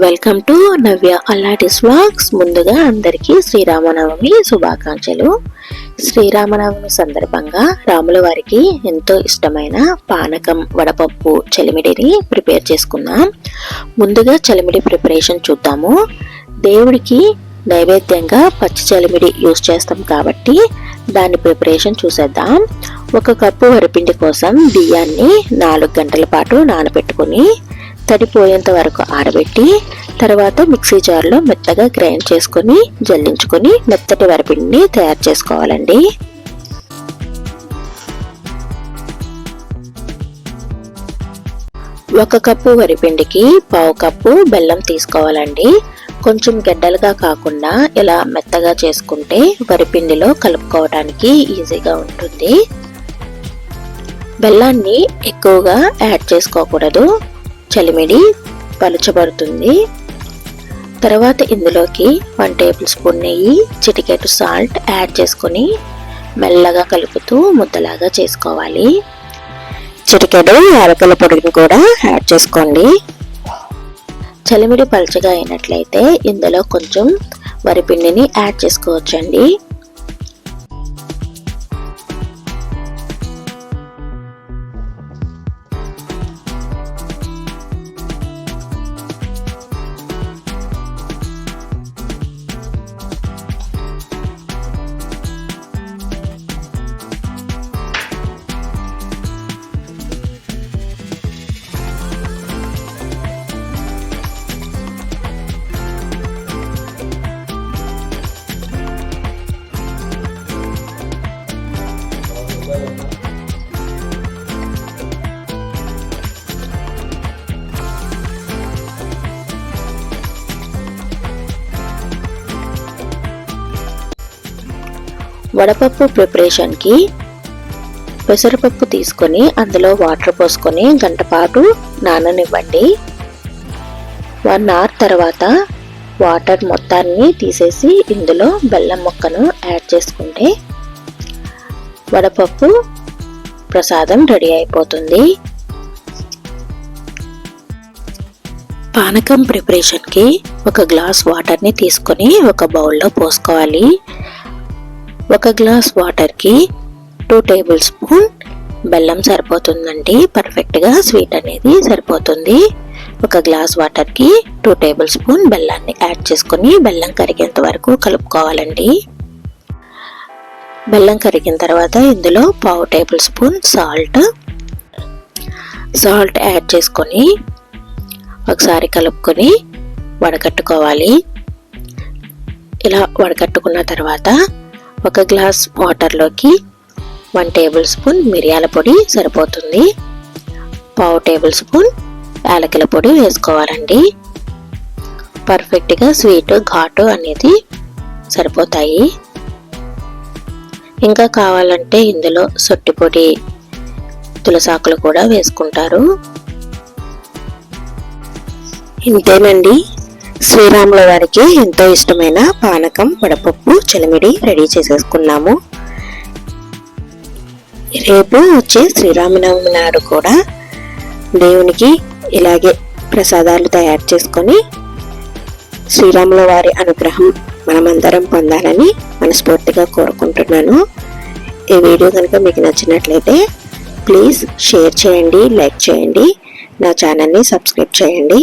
Welcome to Navya అల్లాటిస్ vlogs ముందుగా అందరికీ శ్రీరామనవమి శుభాకాంక్షలు. శ్రీరామనవమి సందర్భంగా రాముల వారికి ఎంతో ఇష్టమైన పానకం వడపప్పు చలిమిడిని ప్రిపేర్ చేసుకుందాం. ముందుగా చలిమిడి ప్రిపరేషన్ చూద్దాము. దేవుడికి నైవేద్యంగా పచ్చి చలిమిడి యూస్ చేస్తాం కాబట్టి దాని ప్రిపరేషన్ చూసేద్దాం. ఒక కప్పు వరిపిండి కోసం బియ్యాన్ని నాలుగు గంటల పాటు నానబెట్టుకుని తడిపోయేంత వరకు ఆరబెట్టి తర్వాత మిక్సీ జార్లో మెత్తగా గ్రైండ్ చేసుకొని జల్లించుకొని మెత్తటి వరిపిండిని తయారు చేసుకోవాలండి. ఒక కప్పు వరిపిండికి పావు కప్పు బెల్లం తీసుకోవాలండి. కొంచెం గడ్డలుగా కాకుండా ఇలా మెత్తగా చేసుకుంటే వరిపిండిలో కలుపుకోవడానికి ఈజీగా ఉంటుంది. బెల్లాన్ని ఎక్కువగా యాడ్ చేసుకోకూడదు. చలిమిడి పలుచబడుతుంది. తర్వాత ఇందులోకి వన్ టేబుల్ స్పూన్ నెయ్యి చిటికెట్ సాల్ట్ యాడ్ చేసుకొని మెల్లగా కలుపుతూ ముద్దలాగా చేసుకోవాలి. చిటికెడు యాలకల పొడిని కూడా యాడ్ చేసుకోండి. చలిమిడి పలుచగా అయినట్లయితే ఇందులో కొంచెం వరిపిండిని యాడ్ చేసుకోవచ్చండి. వడపప్పు ప్రిపరేషన్కి పెసరపప్పు తీసుకొని అందులో వాటర్ పోసుకొని గంట పాటు నాననివ్వండి. వన్ అవర్ తర్వాత వాటర్ మొత్తాన్ని తీసేసి ఇందులో బెల్లం ముక్కను యాడ్ చేసుకుంటే వడపప్పు ప్రసాదం రెడీ అయిపోతుంది. పానకం ప్రిపరేషన్కి ఒక గ్లాస్ వాటర్ని తీసుకొని ఒక బౌల్లో పోసుకోవాలి. ఒక గ్లాస్ వాటర్కి టూ టేబుల్ స్పూన్ బెల్లం సరిపోతుందండి. పర్ఫెక్ట్గా స్వీట్ అనేది సరిపోతుంది. ఒక గ్లాస్ వాటర్కి టూ టేబుల్ స్పూన్ బెల్లాన్ని యాడ్ చేసుకొని బెల్లం కరిగేంత వరకు కలుపుకోవాలండి. బెల్లం కరిగిన తర్వాత ఇందులో పావు tablespoon salt. Salt add చేసుకొని ఒకసారి కలుపుకొని వడకట్టుకోవాలి. ఇలా వడకట్టుకున్న తర్వాత ఒక గ్లాస్ వాటర్లోకి వన్ టేబుల్ స్పూన్ మిరియాల పొడి సరిపోతుంది. పావు టేబుల్ స్పూన్ యాలకుల పొడి వేసుకోవాలండి. పర్ఫెక్ట్గా స్వీట్ ఘాటు అనేది సరిపోతాయి. ఇంకా కావాలంటే ఇందులో సొట్టి పొడి తులసాకులు కూడా వేసుకుంటారు. ఇంతేనండి. శ్రీరాముల వారికి ఎంతో ఇష్టమైన పానకం వడపప్పు చలిమిడి రెడీ చేసేసుకున్నాము. రేపు వచ్చే శ్రీరామనవమి నాడు కూడా దేవునికి ఇలాగే ప్రసాదాలు తయారు చేసుకొని శ్రీరాముల వారి అనుగ్రహం మనమందరం పొందాలని మనస్ఫూర్తిగా కోరుకుంటున్నాను. ఈ వీడియో కనుక మీకు నచ్చినట్లయితే ప్లీజ్ షేర్ చేయండి లైక్ చేయండి నా ఛానల్ని సబ్స్క్రైబ్ చేయండి.